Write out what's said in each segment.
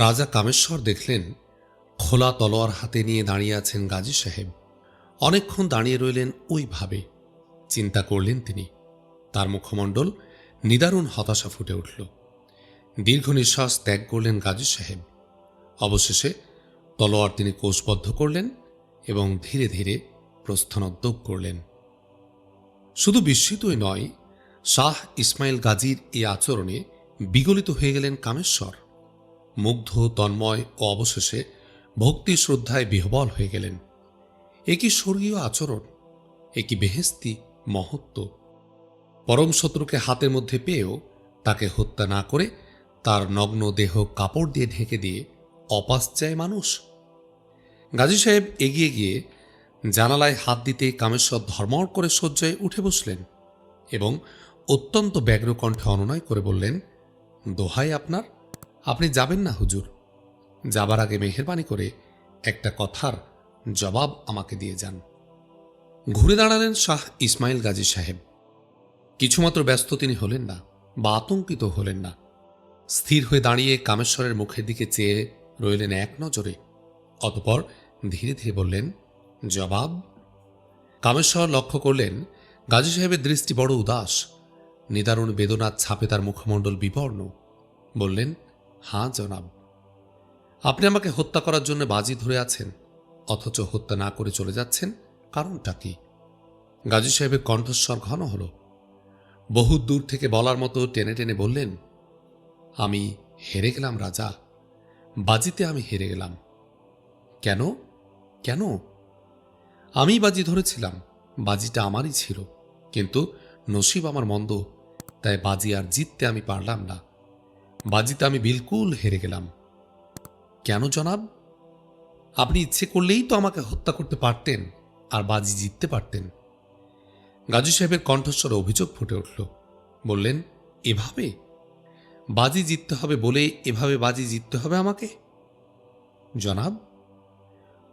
রাজা কামেশ্বর দেখলেন, খোলা তলোয়ার হাতে নিয়ে দাঁড়িয়ে আছেন গাজী সাহেব। অনেকক্ষণ দাঁড়িয়ে রইলেন ওইভাবে। চিন্তা করলেন তিনি। তার মুখমণ্ডল নিদারুণ হতাশা ফুটে উঠল। দীর্ঘ নিঃশ্বাস ত্যাগ করলেন গাজী সাহেব। অবশেষে তলোয়ার তিনি কোষবদ্ধ করলেন এবং ধীরে ধীরে প্রস্থানোদ্যোগ করলেন। শুধু বিস্মিতই নয়, শাহ ইসমাইল গাজীর এই আচরণে বিগলিত হয়ে গেলেন কামেশ্বর। মুগ্ধ, তন্ময় ও অবশেষে ভক্তি শ্রদ্ধায় বিহবল হয়ে গেলেন। একই স্বর্গীয় আচরণ, একই বেহেস্তি মহত্ব। পরম শত্রুকে হাতের মধ্যে পেয়েও তাকে হত্যা না করে তার নগ্ন দেহ কাপড় দিয়ে ঢেকে দিয়ে অপাস চায় মানুষ। গাজী সাহেব এগিয়ে গিয়ে জানালায় হাত দিতে কামেশ্বর ধর্মর করে শয্যায় উঠে বসলেন এবং অত্যন্ত ব্যগ্র কণ্ঠে অনুনয় করে বললেন, দোহাই আপনার আপনি যাবেন না, হুজুর। যাবার আগে মেহেরবানি করে একটা কথার জবাব আমাকে দিয়ে যান। ঘুরে দাঁড়ালেন শাহ ইসমাইল গাজী সাহেব। কিছুমাত্র ব্যস্ত তিনি হলেন না, বা আতঙ্কিত হলেন না। স্থির হয়ে দাঁড়িয়ে কামেশ্বরের মুখের দিকে চেয়ে রইলেন এক নজরে। অতপর ধীরে ধীরে বললেন, জবাব? কামেশ্বর লক্ষ্য করলেন, গাজী সাহেবের দৃষ্টি বড় উদাস। নিদারুণ বেদনার ছাপে তার মুখমণ্ডল বিবর্ণ। বললেন হাঁ জনাব। আপনি আমাকে হত্যা করার জন্য বাজি ধরে আছেন, অথচ হত্যা না করে চলে যাচ্ছেন, কারণটা কি? গাজী সাহেবের কণ্ঠস্বর ঘন হল। বহু দূর থেকে বলার মতো টেনে টেনে বললেন, আমি হেরে গেলাম, রাজা। বাজিতে আমি হেরে গেলাম। কেন? কেন? আমি বাজি ধরেছিলাম, বাজিটা আমারই ছিল, কিন্তু নসিব আমার মন্দ, তাই বাজি আর জিততে আমি পারলাম না। বাজিতে আমি বিলকুল হেরে গেলাম। কেন জনাব? আপনি ইচ্ছে করলেই তো আমাকে হত্যা করতে পারতেন, আর বাজি জিততে পারতেন। গাজী সাহেবের কণ্ঠস্বরে অভিযোগ ফুটে উঠল। বললেন, এভাবে? বাজি জিততে হবে বলে এভাবে বাজি জিততে হবে আমাকে? জনাব,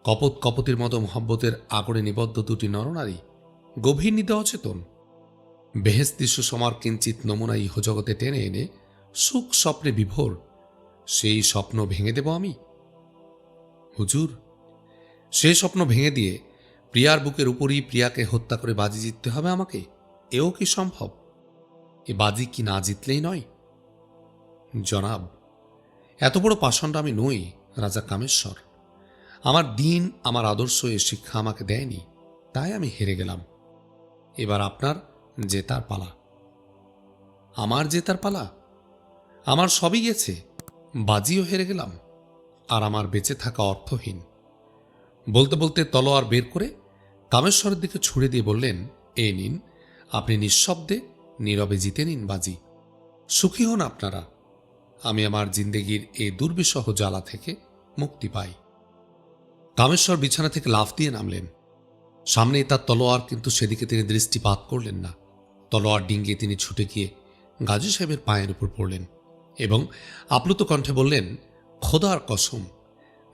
কপত কপতির মতো মহব্বতের আগড়ে নিবদ্ধ দুটি নরনারী গভীর নিতে অচেতন। বেহেস্তি সুষমার কিঞ্চিত নমুনা ইহজগতে টেনে এনে সুখ স্বপ্নে বিভোর, সেই স্বপ্ন ভেঙে দেব আমি। হুজুর, সে স্বপ্ন ভেঙে দিয়ে প্রিয়ার বুকের উপরই প্রিয়াকে হত্যা করে বাজি জিততে হবে আমাকে, এও কি সম্ভব? এ বাজি কি না জিতলেই নয়? জনাব, এত বড় পাষণ্ড আমি নই, রাজা কামেশ্বর। আমার দিন, আমার আদর্শ এ শিক্ষা আমাকে দেয়নি, তাই আমি হেরে গেলাম। এবার আপনার জেতার পালা। আমার জেতার পালা? আমার সবই গেছে, বাজিও হেরে গেলাম, আর আমার বেঁচে থাকা অর্থহীন। বলতে বলতে তলোয়ার বের করে কামেশ্বরের দিকে ছুড়ে দিয়ে বললেন এ নিন, আপনি নিঃশব্দে, নীরবে জিতে নিন, বাজি। সুখী হন আপনারা। আমি আমার জিন্দেগির এই দুর্বিষহ জ্বালা থেকে মুক্তি পাই। কামেশ্বর বিছানা থেকে লাফ দিয়ে নামলেন। সামনেই তার তলোয়ার কিন্তু সেদিকে তিনি দৃষ্টিপাত করলেন না। তলোয়ার ডিঙ্গিয়ে তিনি ছুটে গিয়ে গাজী সাহেবের পায়ের উপর পড়লেন। এবং আপ্লুত কণ্ঠে বললেন, খোদার কসম,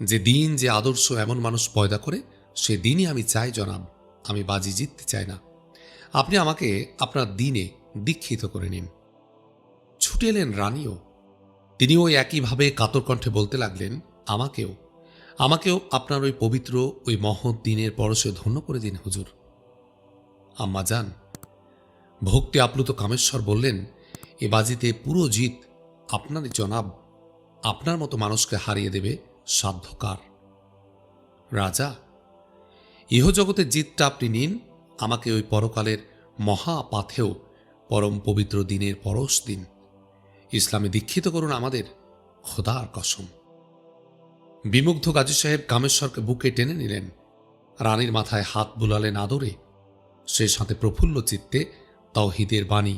যে দিন যে আদর্শ এমন মানুষ পয়দা করে, সে দিনই আমি চাই জনাব, আমি বাজি জিততে চাই না। আপনি আমাকে আপনার দিনে দীক্ষিত করে নিন। ছুটে এলেন রানীও। তিনি ওই একইভাবে কাতর কণ্ঠে বলতে লাগলেন, আমাকেও আমাকেও আপনার ওই পবিত্র, ওই মহৎ দিনের পরশে ধন্য করে দিন হুজুর। আম্মা যান। ভক্তি আপ্লুত কামেশ্বর বললেন, এ বাজিতে পুরো জিত আপনারই জনাব আপনার মতো মানুষকে হারিয়ে দেবে সাধ্যকার। রাজা ইহজগতের জিতটা আপনি নিন, আমাকে ওই পরকালের মহা পাথেও পরম পবিত্র দিনের পরশ দিন। ইসলামে দীক্ষিত করুন আমাদের খোদার কসম। বিমুগ্ধ গাজী সাহেব কামেশ্বরকে বুকে টেনে নিলেন। রানীর মাথায় হাত বুলালেন আদরে। সে সাথে প্রফুল্ল চিত্তে তৌহিদের বাণী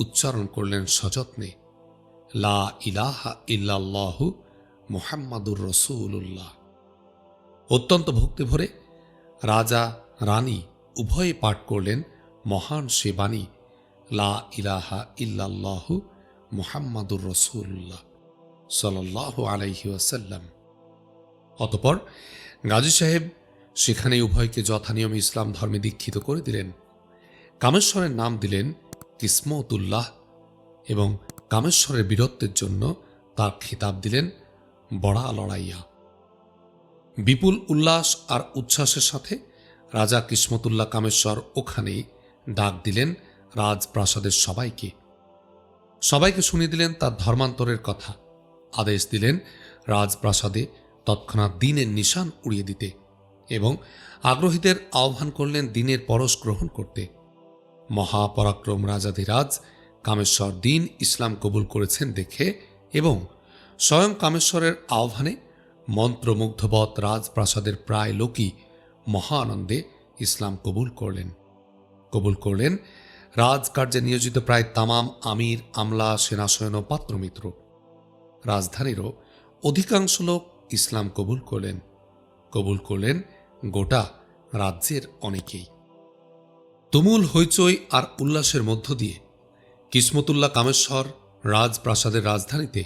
উচ্চারণ করলেন সযত্নে। লা ইলাহা ইল্লাল্লাহ মুহাম্মাদুর রসুল্লাহ অত্যন্ত ভক্তি ভরে রাজা, রানী উভয়ে পাঠ করলেন মহান সে বাণী, লা ইলাহা ইল্লাল্লাহ মুহাম্মাদুর রসুল্লাহ সাল্লাহ আলাইহি ওয়াসাল্লাম। অতপর গাজী সাহেব সেখানে উভয়কে যথানিয়ম ইসলাম ধর্মে দীক্ষিত করে দিলেন। কামেশ্বরের নাম দিলেন কিসমতুল্লাহ এবং কামেশ্বরের বীরত্বের জন্য তার খিতাব দিলেন বড়া লড়াইয়া। বিপুল উল্লাস আর উচ্ছ্বাসের সাথে রাজা কিসমতুল্লাহ কামেশ্বর ওখানেই ডাক দিলেন রাজপ্রাসাদের সবাইকে। সবাইকে শুনিয়ে দিলেন তার ধর্মান্তরের কথা। আদেশ দিলেন রাজপ্রাসাদে তৎক্ষণাৎ দিনের নিশান উড়িয়ে দিতে এবং আগ্রহীদের আহ্বান করলেন দিনের পরশ গ্রহণ করতে। মহাপরাক্রম রাজাধিরাজ কামেশ্বর দিন ইসলাম কবুল করেছেন দেখে এবং স্বয়ং কামেশ্বরের আহ্বানে মন্ত্রমুগ্ধবৎ রাজপ্রাসাদের প্রায় লোকই মহানন্দে ইসলাম কবুল করলেন। কবুল করলেন রাজকার্যে নিয়োজিত প্রায় তামাম আমির, আমলা সেনাসৈন্য পাত্রমিত্র। রাজধানীরও অধিকাংশ লোক ইসলাম কবুল করলেন। কবুল করলেন গোটা রাজ্যের অনেকেই। তুমুল হইচই আর উল্লাসের মধ্য দিয়ে কিসমতুল্লাহ কামেশ্বর রাজপ্রাসাদের রাজধানীতে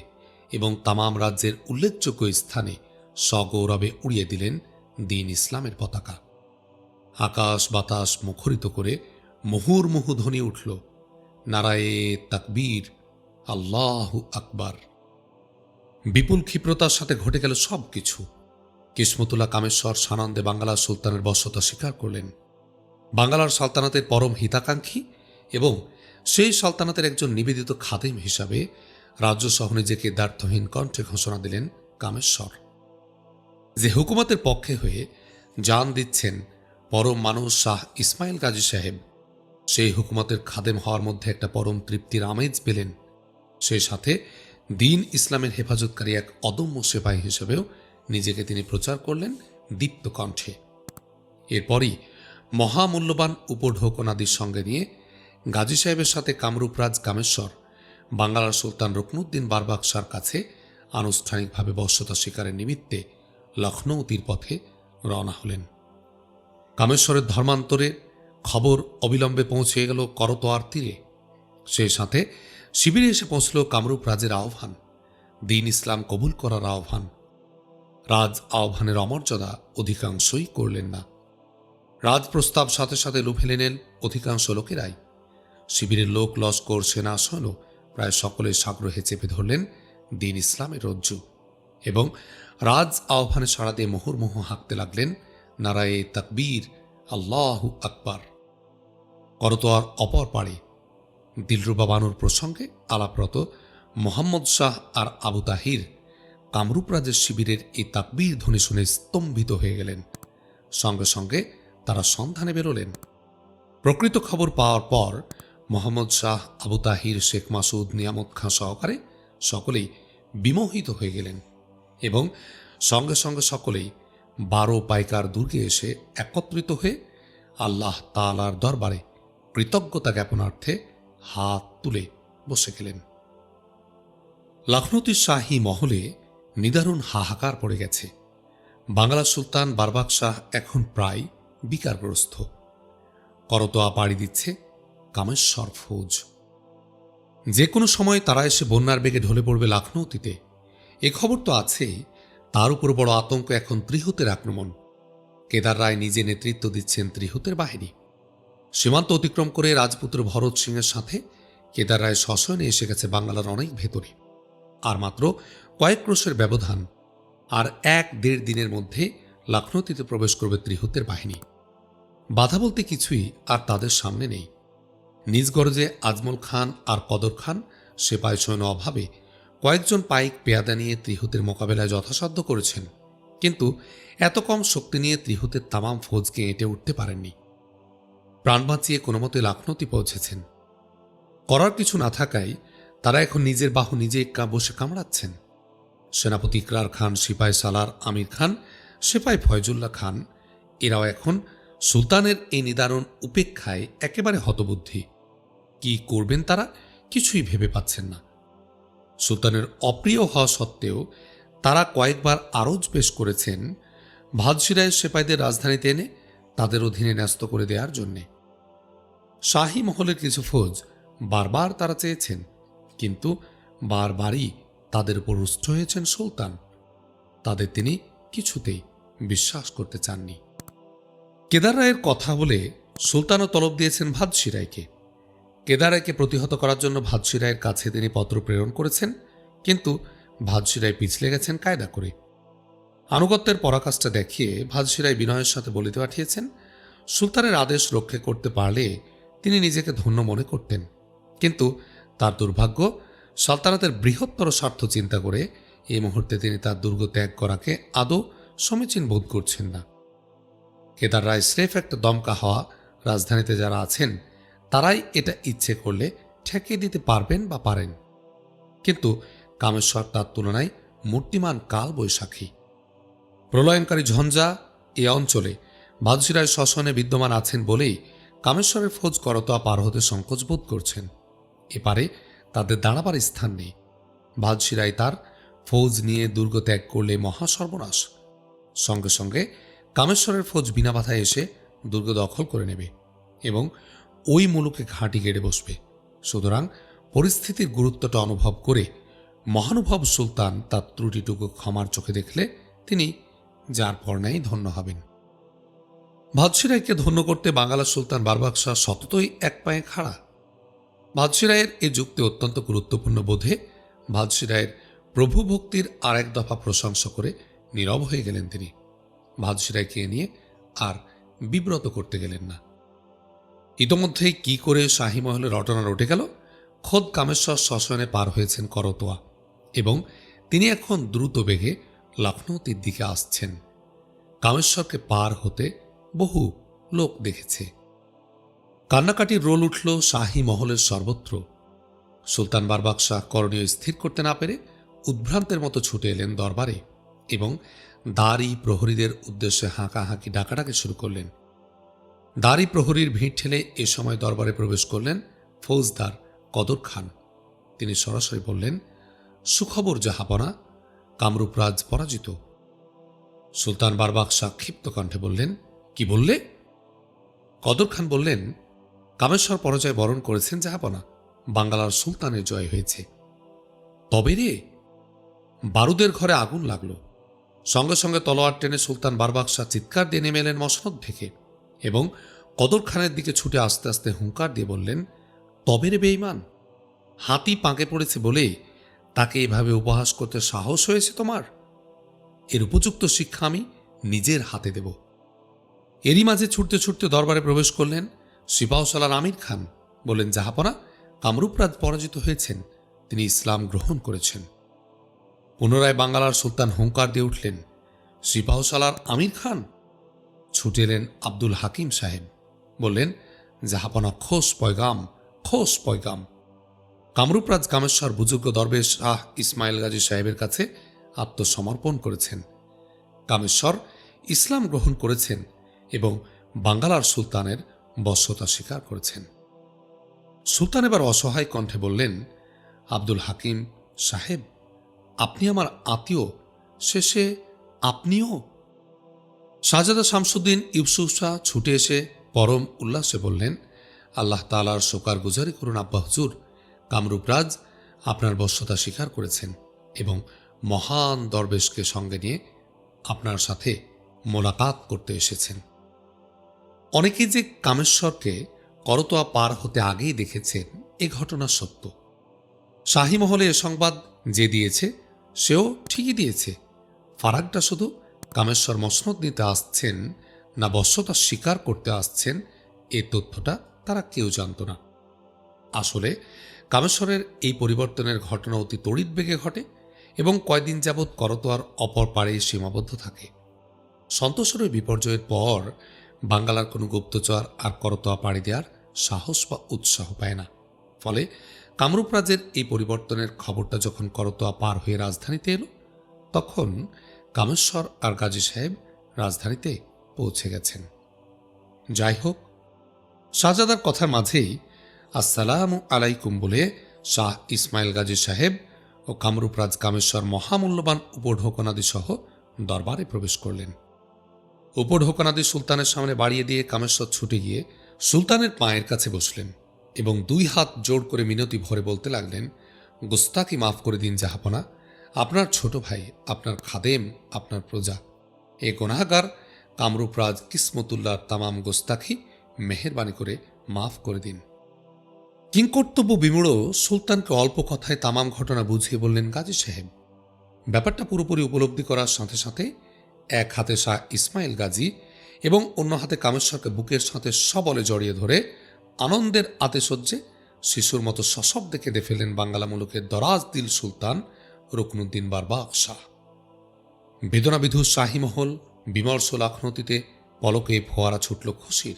এবং তামাম রাজ্যের উল্লেখযোগ্য স্থানে সগৌরবে উড়িয়ে দিলেন দিন ইসলামের পতাকা। আকাশ বাতাস মুখরিত করে মুহুর্মুহু ধ্বনি উঠল, নারায়ে তাকবীর, আল্লাহ আকবার। বিপুল ক্ষিপ্রতার সাথে ঘটে গেল সব কিছু কিসমতুল্লাহ কামেশ্বর সানন্দে বাংলার সুলতানের বশ্যতা স্বীকার করলেন। বাংলার সালতানাতের পরম হিতাকাঙ্ক্ষী এবং সেই সালতানাতের একজন নিবেদিত খাদেম হিসাবে রাজ্যসহ নিজেকে দ্বার্থহীন কণ্ঠে ঘোষণা দিলেন কামেশ্বর। যে হুকুমতের পক্ষে হয়ে জান দিচ্ছেন পরম মানুষ শাহ ইসমাইল গাজী সাহেব, সেই হুকুমতের খাদেম হওয়ার মধ্যে একটা পরম তৃপ্তির আমেজ পেলেন। সেই সাথে দিন ইসলামের হেফাজতকারী এক অদম্য সেপাহী হিসেবেও নিজেকে তিনি প্রচার করলেন দীপ্ত কণ্ঠে এরপরই মহামূল্যবান উপঢৌকনাদির সঙ্গে নিয়ে গাজী সাহেবের সাথে কামরূপ রাজ কামেশ্বর বাংলার সুলতান রুকনুদ্দিন বারবাকশার কাছে আনুষ্ঠানিকভাবে বশ্যতা শিকারের নিমিত্তে লখনৌ তীরপথে রওনা হলেন। কামেশ্বরের ধর্মান্তরে খবর অবিলম্বে পৌঁছে গেল করতোয়ার তীরে। সেই সাথে শিবিরে এসে পৌঁছল কামরূপ রাজের আহ্বান, দিন ইসলাম কবুল করার আহ্বান। রাজ আহ্বানের অমর্যাদা অধিকাংশই করলেন না। রাজ প্রস্তাব সাথে সাথে লুফে নিলেন অধিকাংশ লোকেরাই। শিবিরের লোক লস্কর সেনা সৈন্য প্রায় সকলে সাগ্রহে চেপে ধরলেন দিন ইসলামের রজ্জু এবং রাজ আহ্বানে সাড়া দিয়ে মুহুর্মুহু হাঁকতে লাগলেন নারায়ে তাকবীর, আল্লাহ আকবার। করতোয়ার অপর পাড়ে দিলরুবা বানুর প্রসঙ্গে আলাপরত মোহাম্মদ শাহ আর আবু তাহির কামরূপ রাজের শিবিরের এই তাকবীর ধ্বনি শুনে স্তম্ভিত হয়ে গেলেন। সঙ্গে সঙ্গে তারা সন্ধানে বেরোলেন। প্রকৃত খবর পাওয়ার পর মোহাম্মদ শাহ আবু তাহির, শেখ মাসুদ, নিয়ামত খাঁ সহকারে সকলেই বিমোহিত হয়ে গেলেন এবং সঙ্গে সঙ্গে সকলেই বারো পাইকার দুর্গে এসে একত্রিত হয়ে আল্লাহ তালার দরবারে কৃতজ্ঞতা জ্ঞাপনার্থে হাত তুলে বসে গেলেন। লখনৌতির শাহী মহলে নিদারুণ হাহাকার পড়ে গেছে। বাংলা সুলতান বারবাক শাহ এখন প্রায় বিকারগ্রস্ত। করতোয়া পাড়ি দিচ্ছে কামেশ্বর ফৌজ যে কোনো সময় তারা এসে বন্যার বেগে ঢলে পড়বে লখনৌতিতে এ খবর তো আছেই, তার উপর বড় আতঙ্ক এখন ত্রিহুতের আক্রমণ। কেদার রায় নিজে নেতৃত্ব দিচ্ছেন ত্রিহুতের বাহিনী। সীমান্ত অতিক্রম করে রাজপুত্র ভরত সিংয়ের সাথে কেদার রায় সশয়নে এসে গেছে বাংলার অনেক ভেতরে। আর মাত্র কয়েক ক্রোশের ব্যবধান, আর এক দেড় দিনের মধ্যে লখনৌতিতে প্রবেশ করবে ত্রিহুতের বাহিনী। বাধা বলতে কিছুই আর তাদের সামনে নেই। নিজ গরজে আজমল খান আর কদর খান সেপাই সৈন্য অভাবে কয়েকজন পাইক পেয়াদা নিয়ে ত্রিহুতের মোকাবেলায় যথাসাধ্য করেছেন। কিন্তু এত কম শক্তি নিয়ে ত্রিহুতের তামাম ফৌজকে এঁটে উঠতে পারেননি। প্রাণ বাঁচিয়ে কোনো মতে লাখনৌতি পৌঁছেছেন। করার কিছু না থাকায় তারা এখন নিজের বাহু নিজে বসে কামড়াচ্ছেন। সেনাপতি ইকরার খান সিপাই সালার আমির খান সেপাই ফয়জুল্লাহ খান, এরাও এখন সুলতানের এই নিদারুণ উপেক্ষায় একেবারে হতবুদ্ধি। কি করবেন তারা কিছুই ভেবে পাচ্ছেন না। সুলতানের অপ্রিয় হওয়া সত্ত্বেও তারা কয়েকবার আরজ পেশ করেছেন ভাদশিরায় সেপাইদের রাজধানীতে এনে তাদের অধীনে ন্যস্ত করে দেওয়ার জন্যে। শাহী মহলের কিছু ফৌজ বারবার তারা চেয়েছেন, কিন্তু বারবারই তাদের উপর রুষ্ট হয়েছেন সুলতান। তাদের তিনি কিছুতেই বিশ্বাস করতে চাননি। কেদার রায়ের কথা বলে সুলতানও তলব দিয়েছেন ভাদশি রায়কে কেদার রায়কে প্রতিহত করার জন্য ভাদশি রায়ের কাছে তিনি পত্র প্রেরণ করেছেন, কিন্তু ভাদশিরাই পিছলে গেছেন কায়দা করে। আনুগত্যের পরাকাষ্ঠা দেখিয়ে ভাদশিরাই বিনয়ের সাথে বলিতে পাঠিয়েছেন, সুলতানের আদেশ রক্ষা করতে পারলে তিনি নিজেকে ধন্য মনে করতেন। কিন্তু তার দুর্ভাগ্য, সালতানাতের বৃহত্তর স্বার্থ চিন্তা করে এই মুহূর্তে তিনি তার দুর্গ ত্যাগ করাকে আদৌ সমীচীন বোধ করছেন না। কেদার রায় স্রেফ একটা দমকা হওয়া রাজধানীতে যারা আছেন তারাই এটা ইচ্ছে করলে ঠেকিয়ে দিতে পারবেন বা পারেন। কিন্তু কামেশ্বর তার তুলনায় মূর্তিমান কাল বৈশাখী। প্রলয়নকারী ঝঞ্ঝা এ অঞ্চলে বাদশিরায় শ্মশানে বিদ্যমান আছেন বলেই কামেশ্বরের ফৌজ করতোয়া পার হতে সংকোচ বোধ করছেন। এপারে তাদের দাঁড়াবার স্থান নেই। বাদশিরাই তার ফৌজ নিয়ে দুর্গ ত্যাগ করলে মহা সর্বনাশ সঙ্গে সঙ্গে কামেশ্বরের ফৌজ বিনা বাধায় এসে দুর্গ দখল করে নেবে এবং ওই মুলুকে ঘাঁটি গেড়ে বসবে। সুতরাং পরিস্থিতির গুরুত্বটা অনুভব করে মহানুভব সুলতান তার ত্রুটিটুকু ক্ষমার চোখে দেখলে তিনি, যার পর পর্ণাই ধন্য হবেন। ভাদশিরাইকে ধন্য করতে বাঙালা সুলতান বারবাক শাহ সততই এক পায়ে খাড়া। ভাদশিরায়ের এই যুক্তি অত্যন্ত গুরুত্বপূর্ণ বোধে ভাদশিরায়ের প্রভু ভক্তির আর এক দফা প্রশংসা করে নীরব হয়ে গেলেন তিনি। ভাদশিরাইকে এ নিয়ে আর বিব্রত করতে গেলেন না। ইতোমধ্যেই কি করে শাহী মহলে রটনা রটে গেল? খোদ কামেশ্বর শ্মশানে পার হয়েছেন করতোয়া এবং তিনি এখন দ্রুত বেগে লখনৌতির দিকে আসছেন। কামেশ্বরকে পার হতে বহু লোক দেখেছে। কান্নাকাটির রোল উঠল শাহী মহলের সর্বত্র। সুলতান বারবাক শাহ করণীয় স্থির করতে না পেরে উদ্ভ্রান্তের মতো ছুটে এলেন দরবারে এবং দাড়ি প্রহরীদের উদ্দেশ্যে হাঁকাহাঁকি ডাকাডাকি শুরু করলেন। দাড়ি প্রহরীর ভিড় ঠেলে এ সময় দরবারে প্রবেশ করলেন ফৌজদার কদর খান। তিনি সরাসরি বললেন, সুখবর জাহাপনা কামরূপ রাজ পরাজিত। সুলতান বারবাক সাক্ষিপ্ত কণ্ঠে বললেন, কি বললে? কদর খান বললেন, কামেশ্বর পরাজয় বরণ করেছেন জাহাপনা বাঙ্গালার সুলতানের জয় হয়েছে। তবে রে, বারুদের ঘরে আগুন লাগল। সঙ্গে সঙ্গে তলোয়ার টেনে সুলতান বারবাকশা চিৎকার দিয়ে নেমে এলেন মসনদ থেকে। এবং কদর খানের দিকে ছুটে আস্তে আস্তে হুঙ্কার দিয়ে বললেন, তবে রে বেইমান হাতি পাঁকে পড়েছে বলেই তাকে এভাবে উপহাস করতে সাহস হয়েছে তোমার? এর উপযুক্ত শিক্ষা আমি নিজের হাতে দেব। এরই মাঝে ছুটতে ছুটতে দরবারে প্রবেশ করলেন সিপাহসালার আমির খান। বললেন, জাহাপনা, কামরূপরাজ পরাজিত হয়েছেন। তিনি ইসলাম গ্রহণ করেছেন। পুনরায় বাঙ্গালার সুলতান হুঙ্কার দিয়ে উঠলেন সিপাহসালার আমির খান ছুটে এলেন আব্দুল হাকিম সাহেব। বললেন, জাহাপনা খোস পয়গাম খোস পয়গাম। কামরূপরাজ কামেশ্বর বুজুর্গ দরবেশ শাহ ইসমাইল গাজী সাহেবের কাছে আত্মসমর্পণ করেছেন। কামেশ্বর ইসলাম গ্রহণ করেছেন এবং বাঙ্গালার সুলতানের বশ্যতা স্বীকার করেছেন। সুলতান এবার অসহায় কণ্ঠে বললেন, আব্দুল হাকিম সাহেব, আপনি আমার আত্মীয়, শেষে আপনিও শাহজাদা শামসুদ্দিন ইউসুফ শাহ ছুটে এসে পরম উল্লাসে বললেন, আল্লাহ তালার শোকার গুজারি করুন আব্বা হুজুর। কামরূপরাজ আপনার বশ্যতা স্বীকার করেছেন এবং মহান দরবেশকে সঙ্গে নিয়ে আপনার সাথে মোলাকাত করতে এসেছেন। অনেকে যে কামেশ্বরকে করতোয়া পার হতে আগেই দেখেছেন, এ ঘটনা সত্য। শাহী মহলে এ সংবাদ যে দিয়েছে, সেও ঠিকই দিয়েছে। ফারাকটা শুধু কামেশ্বর মসনদ নিতে আসছেন না বশ্যতা স্বীকার করতে আসছেন, এ তথ্যটা তারা কেউ জানত না। আসলে কামেশ্বরের এই পরিবর্তনের ঘটনা অতি তড়িৎ বেগে ঘটে এবং কয়দিন যাবৎ করতোয়ার অপর পাড়ে সীমাবদ্ধ থাকে। সন্তোষের বিপর্যয়ের পর বাঙ্গালার কোনো গুপ্তচর আর করতোয়া পাড়ি দেওয়ার সাহস বা উৎসাহ পায় না। ফলে কামরূপ রাজ্যের এই পরিবর্তনের খবরটা যখন করতোয়া পার হয়ে রাজধানীতে এলো, তখন কামেশ্বর আর গাজী সাহেব রাজধানীতে পৌঁছে গেছেন। যাই হোক শাহজাদার কথার মাঝেই আসসালাম আলাইকুম বলে শাহ ইসমাইল গাজী সাহেব ও কামরূপরাজ কামেশ্বর মহামূল্যবান উপঢৌকনাদি সহ দরবারে প্রবেশ করলেন। উপঢৌকনাদি সুলতানের সামনে বাড়িয়ে দিয়ে কামেশ্বর ছুটে গিয়ে সুলতানের পায়ের কাছে বসলেন এবং দুই হাত জোর করে মিনতি ভরে বলতে লাগলেন, গোস্তাকি মাফ করে দিন, জাহাপনা। আপনার ছোট ভাই, আপনার খাদেম, আপনার প্রজা। এ গোনাগার কামরূপরাজ কিসমতুল্লাহর তামাম গোস্তাখি মেহেরবানি করে মাফ করে দিন। কিংকর্তব্য বিমূঢ় সুলতানকে অল্প কথায় তামাম ঘটনা বুঝিয়ে বললেন গাজী সাহেব। ব্যাপারটা পুরোপুরি উপলব্ধি করার সাথে সাথে এক হাতে শাহ ইসমাইল গাজী এবং অন্য হাতে কামেশ্বরকে বুকের সাথে সবলে জড়িয়ে ধরে আনন্দের আতেশয্যে শিশুর মতো সশব্দে কেঁদে ফেলেন বাঙ্গালা মুলুকের দরাজ দিল সুলতান রুকনুদ্দিন বারবাক শাহ বেদনাবিধু শাহীমহল বিমর্ষ লাখনতিতে পলকে ফোয়ারা ছুটল খুশির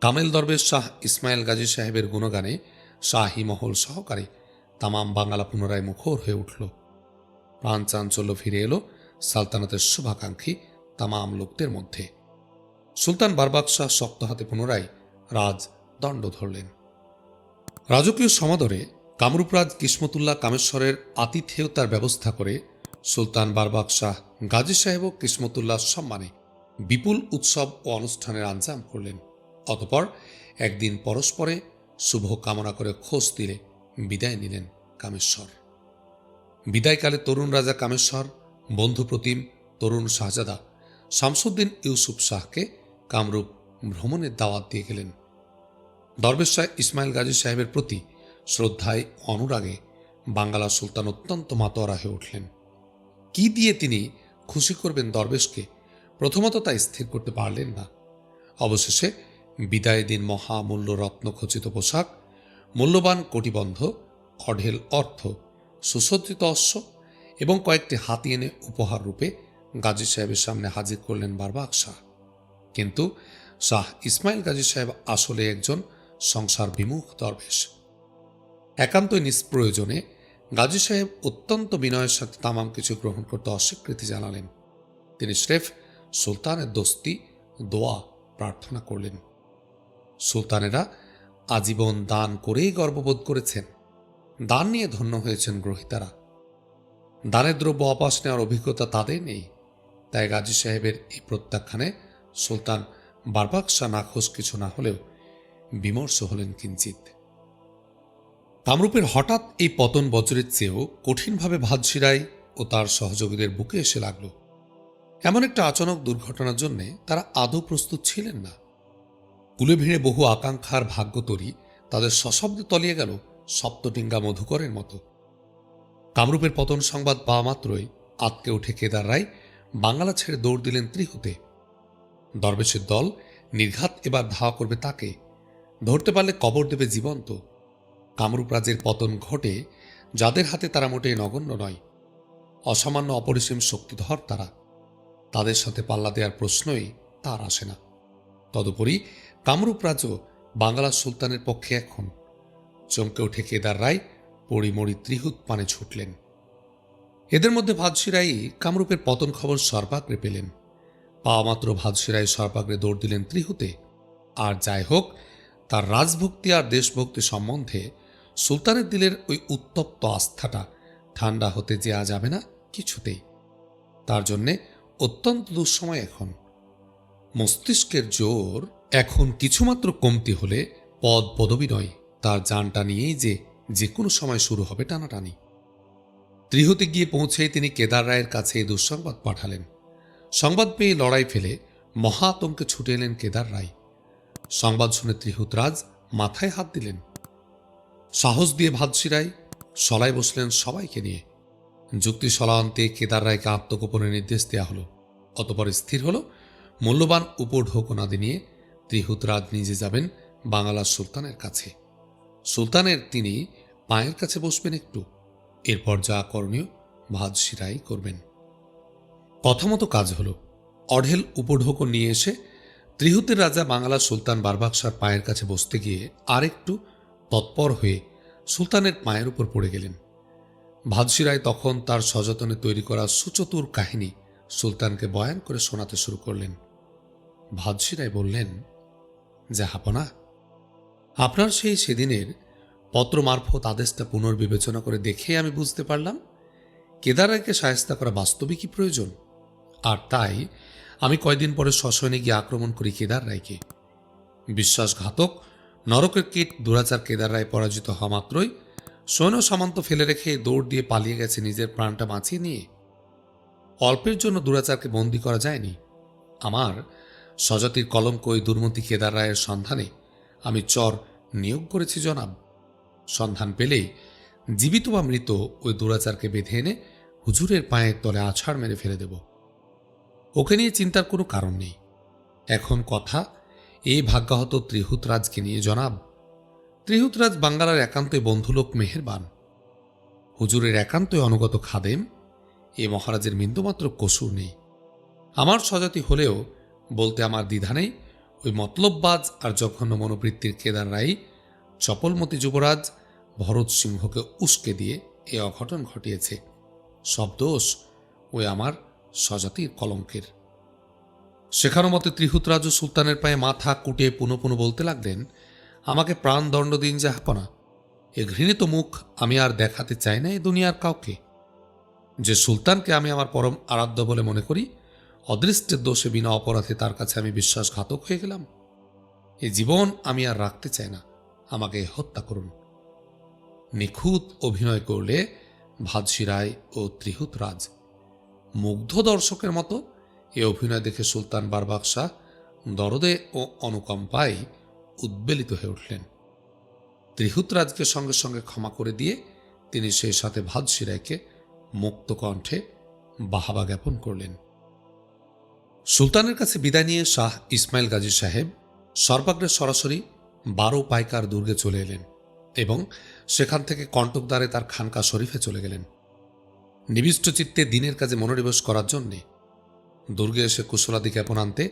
কামেল দরবেশ শাহ ইসমাইল গাজী সাহেবের গুণগানে শাহী মহল সহকারে তামাম বাংলা পুনরায় মুখর হয়ে উঠল। প্রাণ চাঞ্চল্য ফিরে এলো সালতানাতের শুভাকাঙ্ক্ষী তামাম লোকদের মধ্যে। সুলতান বারবাক শাহ শক্ত হাতে পুনরায় রাজ দণ্ড ধরলেন। রাজকীয় সমাদরে কামরূপরাজ কিসমতুল্লাহ কামেশ্বরের আতিথেয়তার ব্যবস্থা করে সুলতান বারবাক শাহ গাজী সাহেব ও কিসমতুল্লাহ সম্মানে বিপুল উৎসব ও অনুষ্ঠানের আঞ্জাম করলেন। অতপর একদিন পরস্পরে শুভ কামনা করে খোঁজ দিলে বিদায় নিলেন কামেশ্বর। বিদায়কালে তরুণ রাজা কামেশ্বর, বন্ধু প্রতিম, তরুণ শাহজাদা, শামসুদ্দিন ইউসুফ শাহকে কামরূপ ভ্রমণের দাওয়াত দিয়ে গেলেন। দরবেশ শাহ ইসমাইল গাজী সাহেবের প্রতি শ্রদ্ধায় অনুরাগে বাঙ্গালা সুলতান অত্যন্ত মাতোয়ারা হয়ে উঠলেন। কি দিয়ে তিনি খুশি করবেন দরবেশকে? প্রথমত তা স্থির করতে পারলেন না। অবশেষে বিদায় দিন মহামূল্য রত্নখচিত পোশাক, মূল্যবান কোটিবন্ধ, অঢেল অর্থ, সুসজ্জিত অশ্ব এবং কয়েকটি হাতি এনে উপহার রূপে গাজী সাহেবের সামনে হাজির করলেন বারবাক শাহ কিন্তু শাহ ইসমাইল গাজী সাহেব আসলে একজন সংসার বিমুখ দরবেশ। একান্তই নিষ্প্রয়োজনে গাজী সাহেব অত্যন্ত বিনয়ের সাথে তামাম কিছু গ্রহণ করতে অস্বীকৃতি জানালেন। তিনি স্রেফ সুলতানের দোস্তি, দোয়া প্রার্থনা করলেন। সুলতানেরা আজীবন দান করেই গর্ববোধ করেছেন। দান নিয়ে ধন্য হয়েছেন গ্রহিতারা। দানের দ্রব্য অপাস নেওয়ার অভিজ্ঞতা তাদের নেই। তাই গাজী সাহেবের এই প্রত্যাখ্যানে সুলতান বারবাক শাহ নাখোশ কিছু না হলেও বিমর্ষ হলেন কিঞ্চিত। কামরূপের হঠাৎ এই পতন বজ্রের চেয়েও কঠিনভাবে ভাদশিরাই ও তার সহযোগীদের বুকে এসে লাগল। এমন একটা আচানক দুর্ঘটনার জন্য তারা আদৌ প্রস্তুত ছিলেন না। কুলে ভিড়ে বহু আকাঙ্ক্ষার ভাগ্যতরী তাদের সশব্দে তলিয়ে গেল সপ্তটিঙ্গা মধুকরের মতো। কামরূপের পতন সংবাদ পাওয়া মাত্রই আতকে উঠে কেদার রায়, বাংলা ছেড়ে দৌড় দিলেন ত্রিহুতে। দরবেশের দল নির্ঘাত এবার ধাওয়া করবে তাকে। ধরতে পারলে কবর দেবে জীবন্ত। কামরূপ রাজের পতন ঘটে, যাদের হাতে তারা মোটেই নগণ্য নয়। অসামান্য অপরিসীম শক্তিধর তারা। তাদের সাথে পাল্লা দেওয়ার প্রশ্নই তার আসে না। তদুপরি কামরূপ রাজও বাংলা সুলতানের পক্ষে এখন। চমকে উঠে কেদার রায়, পরিমরি ত্রিহুত পানে ছুটলেন। এদের মধ্যে ভাদশিরাই কামরূপের পতন খবর সর্বাগ্রে পেলেন। পাওয়া মাত্র ভাদশিরাই সর্বাগ্রে দৌড় দিলেন ত্রিহুতে। আর যাই হোক, তার রাজভক্তি আর দেশভক্তি সম্বন্ধে সুলতানের দিলের ওই উত্তপ্ত আস্থাটা ঠান্ডা হতে দেওয়া যাবে না কিছুতেই। তার জন্যে অত্যন্ত দুঃসময় এখন। মস্তিষ্কের জোর এখন কিছুমাত্র কমতি হলে পদ পদবী নয়, তার যানটা নিয়েই যে যে কোনো সময় শুরু হবে টানাটানি। ত্রিহতে গিয়ে পৌঁছে তিনি কেদার রায়ের কাছে দুঃসংবাদ পাঠালেন। সংবাদ পেয়ে লড়াই ফেলে মহা আতঙ্কে ছুটে এলেন কেদার রায়। সংবাদ শুনে ত্রিহুতরাজ মাথায় হাত দিলেন। সাহস দিয়ে ভাদশিরাই সলায় বসলেন সবাইকে নিয়ে। যুক্তি সলান্তে কেদার রায়কে আত্মগোপনের নির্দেশ দেওয়া হলো। অতপর স্থির হলো, মূল্যবান উপঢৌকনাদি নিয়ে ত্রিহুতরাজ নিজে যাবেন বাংলার সুলতানের কাছে। সুলতানের তিনি পায়ের কাছে বসবেন একটু, এরপর যা করণীয় ভাদশিরাই করবেন। কথা মতো কাজ হলো, অঢেল উপঢৌক নিয়ে এসে ত্রিহুতের রাজা বাংলা সুলতান বারবাকশার পায়ের কাছে বসতে গিয়ে আরেকটু তৎপর হয়ে সুলতানের পায়ের উপর পড়ে গেলেন। ভাদশিরায় তখন তার সযতনে তৈরি করা সুচতুর কাহিনী সুলতানকে বয়ান করে শোনাতে শুরু করলেন। ভাদশিরায় বললেন জাহাপনা আপনার সেই সেদিনের পত্র মারফত আদেশটা পুনর্বিবেচনা করে দেখে আমি বুঝতে পারলাম কেদারাকে সায়স্তা করা বাস্তবিকই প্রয়োজন। আর তাই আমি কয়দিন পরে শ্মশানে গিয়ে আক্রমণ করি কেদার রায়কে। বিশ্বাসঘাতক নরকের কীট দুরাচার কেদার রায় পরাজিত হওয়া মাত্রই সৈন্য সামন্ত ফেলে রেখে দৌড় দিয়ে পালিয়ে গেছে নিজের প্রাণটা বাঁচিয়ে নিয়ে। অল্পের জন্য দুরাচারকে বন্দি করা যায়নি। আমার স্বজাতির কলঙ্ক ওই দুর্মতি কেদার রায়ের সন্ধানে আমি চর নিয়োগ করেছি, জনাব। সন্ধান পেলেই জীবিত বা মৃত ওই দুরাচারকে বেঁধে এনে হুজুরের পায়ের তলে আছাড় মেরে ফেলে দেব। ওকে নিয়ে চিন্তার কোনো কারণ নেই। এখন কথা এই ভাগ্যাহত ত্রিহুতরাজকে নিয়ে, জনাব। ত্রিহুতরাজ বাঙ্গালার একান্তই বন্ধুলোক মেহেরবান। হুজুরের একান্তই অনুগত খাদেম, এ মহারাজের বিন্দুমাত্র কসুর নেই। আমার স্বজাতি হলেও বলতে আমার দ্বিধা নেই, ওই মতলববাজ আর জঘন্য মনোবৃত্তির কেদার রাই চপলমতি যুবরাজ ভরত সিংহকে উস্কে দিয়ে এ অঘটন ঘটিয়েছে। সব দোষ ওই আমার স্বজাতির কলঙ্কের। শেখানো মতে ত্রিহুতরাজু সুলতানের পায়ে মাথা কুটিয়ে পুনঃ পুনঃ বলতে লাগলেন, আমাকে প্রাণদণ্ড দিন যাহাপনা এ ঘৃণিত মুখ আমি আর দেখাতে চাই না এই দুনিয়ার কাউকে। যে সুলতানকে আমি আমার পরম আরাধ্য বলে মনে করি, অদৃষ্টের দোষে বিনা অপরাধে তার কাছে আমি বিশ্বাসঘাতক হয়ে গেলাম। এ জীবন আমি আর রাখতে চাই না। আমাকে হত্যা করুন। নিখুঁত অভিনয় করলে ভাদসি রায় ও ত্রিহুত রাজ মুগ্ধ দর্শকের মতো এ অভিনয় দেখে সুলতান বারবাক শাহ দরদে ও অনুকম্পায় উদ্বেলিত হয়ে উঠলেন। ত্রিহুত রাজকে সঙ্গে সঙ্গে ক্ষমা করে দিয়ে তিনি সেই সাথে ভাদসি রায়কে মুক্ত কণ্ঠে বাহাবা জ্ঞাপন করলেন। সুলতানের কাছে বিদায় নিয়ে শাহ ইসমাইল গাজী সাহেব সর্বাগ্রে সরাসরি বারো পাইকার দুর্গে চলে এলেন এবং সেখান থেকে কণ্টকদ্বারে তার খানকা শরীফে চলে গেলেন। নিবিষ্ট চিত্তে দিনের কাজে মনোনিবেশ করার জন্যে দুর্গে এসে কুশলাদি জ্ঞাপন আনতে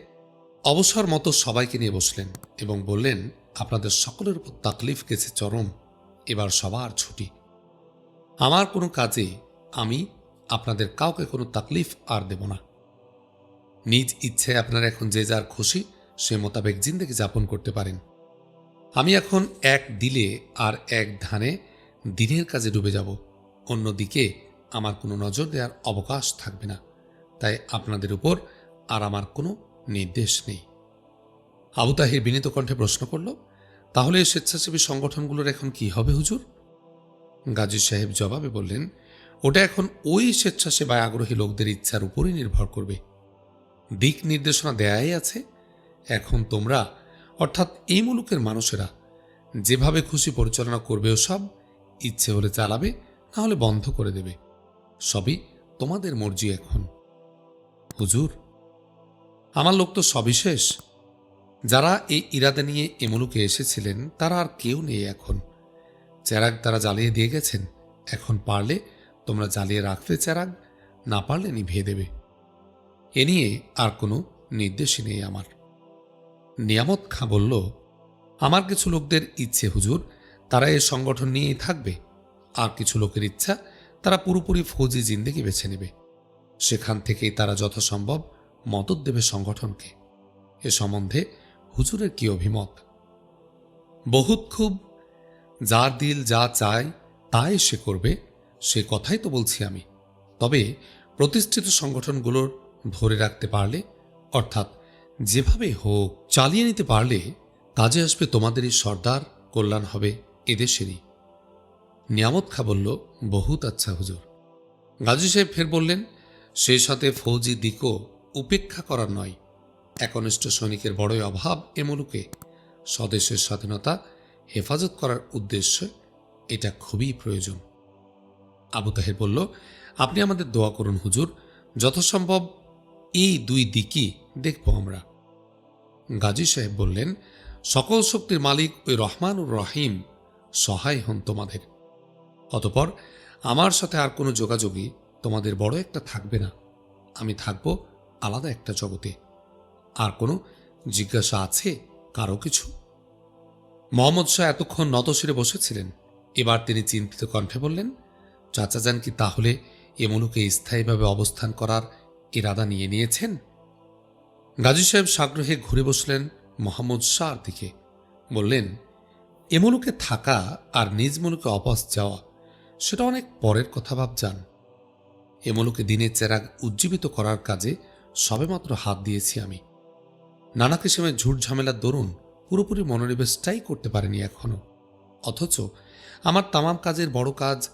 অবসর মতো সবাইকে নিয়ে বসলেন এবং বললেন, আপনাদের সকলের উপর তাকলিফ গেছে, চরম। এবার সবার ছুটি। আমার কোনো কাজে আমি আপনাদের কাউকে কোনো তাকলিফ আর দেব না। নিজ ইচ্ছে আপনারা এখন যে যার খুশি, সে মোতাবেক জিন্দেগি যাপন করতে পারেন। আমি এখন এক দিলে আর এক ধানে দিনের কাজে ডুবে যাব। অন্যদিকে আমার কোনো নজর দেওয়ার অবকাশ থাকবে না। তাই আপনাদের উপর আর আমার কোনো নির্দেশ নেই। আবু তাহির বিনীত কণ্ঠে প্রশ্ন করল, তাহলে স্বেচ্ছাসেবী সংগঠনগুলোর এখন কি হবে হুজুর? গাজী সাহেব জবাবে বললেন, ওটা এখন ওই স্বেচ্ছাসেবায় আগ্রহী লোকদের ইচ্ছার উপরই নির্ভর করবে। দিক নির্দেশনা দেয়াই আছে। এখন তোমরা, অর্থাৎ এই মুলুকের মানুষেরা, যেভাবে খুশি পরিচালনা করবে ও সব ইচ্ছে হলে চালাবে না হলে বন্ধ করে দেবে। সবই তোমাদের মর্জি এখন। হুজুর, আমার লোক তো সবিশেষ যারা এই ইরাদা নিয়ে এ মুলুকে এসেছিলেন, তারা আর কেউ নেই এখন। চেরাগ তারা জ্বালিয়ে দিয়ে গেছেন। এখন পারলে তোমরা জ্বালিয়ে রাখবে চেরাগ, না পারলে নিভিয়ে দেবে। এ নিয়ে আর কোনো নির্দেশই নেই আমার। নিয়ামত খাঁ বলল, আমার কিছু লোকদের ইচ্ছে হুজুর, তারা এ সংগঠন নিয়েই থাকবে। আর কিছু লোকের ইচ্ছা, তারা পুরোপুরি ফৌজি জিন্দেগি বেছে নেবে। সেখান থেকেই তারা যথাসম্ভব মদত দেবে সংগঠনকে। এ সম্বন্ধে হুজুরের কি অভিমত? বহুত খুব, যার দিল যা চায় তাই সে করবে, সে কথাই তো বলছি আমি। তবে প্রতিষ্ঠিত সংগঠনগুলোর ধরে রাখতে পারলে, অর্থাৎ যেভাবে হোক চালিয়ে নিতে পারলে কাজে আসবে তোমাদেরই সর্দার কল্যাণ হবে এদেশেরই। নিয়ামত খা বলল, বহুত আচ্ছা হুজুর। গাজী সাহেব ফের বললেন সেই সাথে ফৌজি দিকও উপেক্ষা করার নয়। একনিষ্ঠ সৈনিকের বড়ই অভাব এ মুলুকে। স্বদেশের স্বাধীনতা হেফাজত করার উদ্দেশ্যে এটা খুবই প্রয়োজন। আবু তাহের বলল, আপনি আমাদের দোয়া করুন হুজুর, যথাসম্ভব এই দুই দিকই দেখব আমরা। গাজী সাহেব বললেন, সকল শক্তির মালিক ওই রহমানুর রহিম, সহায় হন তোমাদের। অতপর আমার সাথে আর কোনো যোগাযোগই তোমাদের বড় একটা থাকবে না। আমি থাকব আলাদা একটা জগতে। আর কোনো জিজ্ঞাসা আছে কারও কিছু? মোহাম্মদ শাহ এতক্ষণ নতশিরে বসেছিলেন। এবার তিনি চিন্তিত কণ্ঠে বললেন চাচা যান কি তাহলে এ মুলুকে স্থায়ীভাবে অবস্থান করার ইরাদা নিয়ে নিয়েছেন? গাজী সাহেব সাগ্রহে ঘুরে বসলেন মোহাম্মদ শাহর দিকে। বললেন, এ মুলুকে থাকা আর নিজ মুলুকে অপাস যাওয়া, সেটা অনেক পরের কথা ভাবজান এ মুলুকে দিনের চেরাগ উজ্জীবিত করার কাজে সবেমাত্র হাত দিয়েছি আমি। নানা কিসিমের ঝুট ঝামেলার দরুন পুরোপুরি মনোনিবেশটাই করতে পারেনি এখনও। অথচ আমার তামাম কাজের বড় কাজ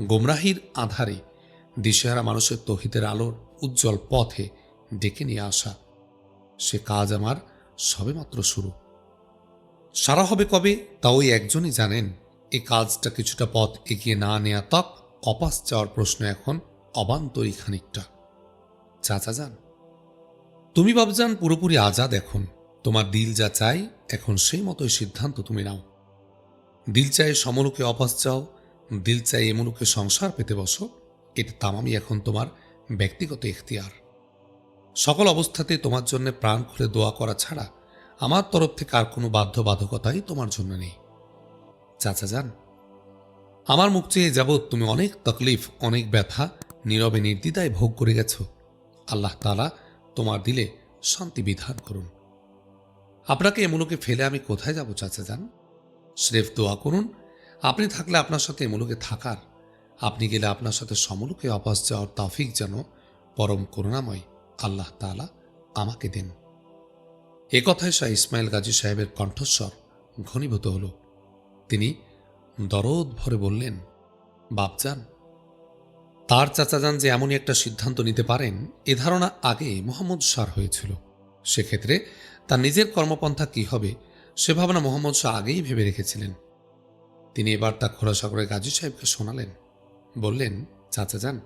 গোমরাহির আধারে দিশেহারা মানুষের তহিতের আলোর উজ্জ্বল পথে ডেকে নিয়ে আসা। সে কাজ আমার সবেমাত্র শুরু। সারা হবে কবে তা ওই একজনই জানেন। এই কাজটা কিছুটা পথ এগিয়ে না নেওয়া তক অপাস যাওয়ার প্রশ্ন এখন অবান্তরী খানিকটা। চাচা যান। তুমি বাবজান, পুরোপুরি আজাদ এখন। তোমার দিল যা চাই, এখন সেই মতোই সিদ্ধান্ত তুমি নাও। দিল চাই সমলোকে অপাস চাও, দিল চাই এমনুকে সংসার পেতে বসো। এটা তামামি এখন তোমার ব্যক্তিগত এখতিয়ার সকল অবস্থাতে তোমার জন্য প্রাণ খুলে দোয়া করা ছাড়া আমার তরফ থেকে আর কোনো বাধ্যবাধকতাই তোমার জন্য নেই। চাচা যান। আমার মুখ চেয়ে যাবৎ তুমি অনেক তকলিফ, অনেক ব্যথা নীরবে নির্দ্বিধায় ভোগ করে গেছ। আল্লাহ তালা তোমার দিলে শান্তি বিধান করুন। আপনাকে এমুলোকে ফেলে আমি কোথায় যাব, চাচা যান স্রেফ দোয়া করুন, আপনি থাকলে আপনার সাথে এমুলোকে থাকার। আপনি গেলে আপনার সাথে সমলোকে অপাস যাওয়ার তাফিক যেন পরম করুণাময় আল্লাহ তালা আমাকে দেন। এ কথায় শাহ ইসমাইল গাজী সাহেবের কণ্ঠস্বর ঘনীভূত হল। তিনি দরদ ভরে বললেন বাপজান তার চাচাজান যে এমনই একটা সিদ্ধান্ত নিতে পারেন, এ ধারণা আগে মোহাম্মদ সার হয়েছিল। সেক্ষেত্রে তার নিজের কর্মপন্থা কি হবে, সে ভাবনা মোহাম্মদ শাহ আগেই ভেবে রেখেছিলেন। তিনি এবার তা খোলাসা করে গাজী সাহেবকে শোনালেন। বললেন, চাচা যান,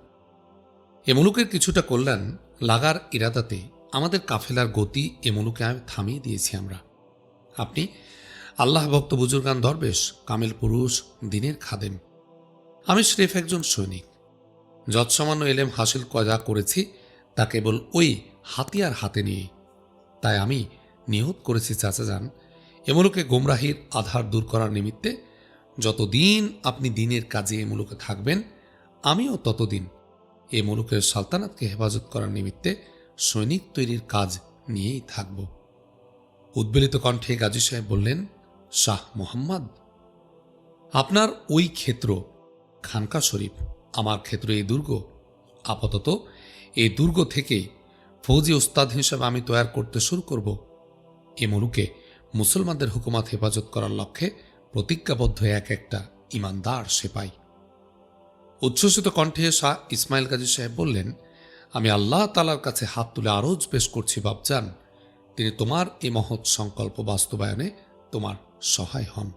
এ মুলুকের কিছুটা কল্যাণ লাগার ইরাদাতে আমাদের কাফেলার গতি এ মুলুকে থামিয়ে দিয়েছি আমরা। আপনি আল্লাহ ভক্ত বুজুর্গান দরবেশ, কামেল পুরুষ, দিনের খাদেম। আমি স্রেফ একজন সৈনিক। যৎসামান্য এলেম হাসিল যা করেছি, তা কেবল ওই হাতিয়ার হাতে নিয়ে। তাই আমি নিহত করেছি, চাচা যান। এমুলোকে গোমরাহির আধার দূর করার নিমিত্তে যতদিন আপনি দিনের কাজে এ মুলুকে থাকবেন, আমিও ততদিন এ মুলুকের সালতানাতকে হেফাজত করার নিমিত্তে সৈনিক তৈরির কাজ নিয়েই থাকব। উদ্বেলিত কণ্ঠে গাজী সাহেব বললেন, শাহ মোহাম্মদ, আপনার ওই ক্ষেত্র খানকা শরীফ আমার ক্ষেত্রে এই দুর্গ। আপাতত এই দুর্গ থেকেই ফৌজি ওস্তাদ হিসেবে আমি তৈরি করতে শুরু করব। এ মুলুকে মুসলমানদের হুকুমাত হেফাজত করার লক্ষ্যে প্রতিজ্ঞাবদ্ধ এক একটা ইমানদার সেপাই। উচ্ছ্বসিত কণ্ঠে শাহ ইসমাইল গাজী সাহেব বললেন, আমি আল্লাহ তালার কাছে হাত তুলে আরজ পেশ করছি বাবজান তিনি তোমার এই মহৎ সংকল্প বাস্তবায়নে তোমার সহায় হন।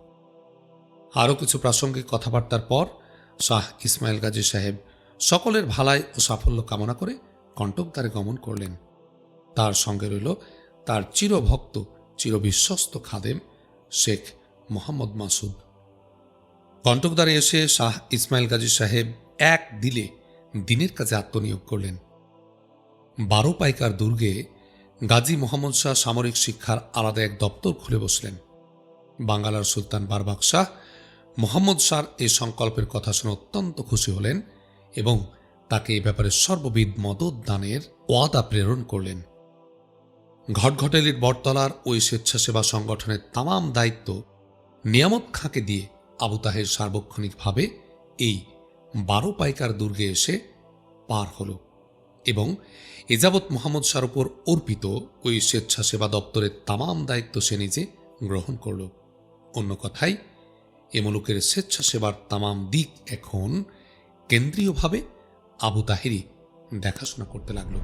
আরও কিছু প্রাসঙ্গিক কথাবার্তার পর শাহ ইসমাইল গাজী সাহেব সকলের ভালাই ও সাফল্য কামনা করে কণ্টকদ্বারে গমন করলেন। তার সঙ্গে রইল তার চিরভক্ত, চিরবিশ্বস্ত খাদেম শেখ মোহাম্মদ মাসুদ। কণ্টকদ্বারে এসে শাহ ইসমাইল গাজী সাহেব এক দিলে দিনের কাজে আত্মনিয়োগ করলেন। বারো পাইকার দুর্গে গাজী মোহাম্মদ শাহ সামরিক শিক্ষার আলাদা এক দপ্তর খুলে বসলেন। বাঙ্গালার সুলতান বারবাক শাহ মোহাম্মদ শাহর এই সংকল্পের কথা শুনে অত্যন্ত খুশি হলেন এবং তাকে এ ব্যাপারে সর্ববিধ মদত দানের ওয়াদা প্রেরণ করলেন। ঘটঘটেলির বটতলার ওই স্বেচ্ছাসেবা সংগঠনের তামাম দায়িত্ব নিয়ামত খাঁকে দিয়ে আবু তাহের সার্বক্ষণিকভাবে এই বারো পাইকার দুর্গে এসে পার হল এবং এযাবৎ মোহাম্মদ শাহর উপর অর্পিত ওই স্বেচ্ছাসেবা দপ্তরের তামাম দায়িত্ব সে নিজে গ্রহণ করল। অন্য কথায় এ মুলুকের স্বেচ্ছাসেবার তামাম দিক এখন কেন্দ্রীয়ভাবে আবু তাহেরি দেখাশোনা করতে লাগল।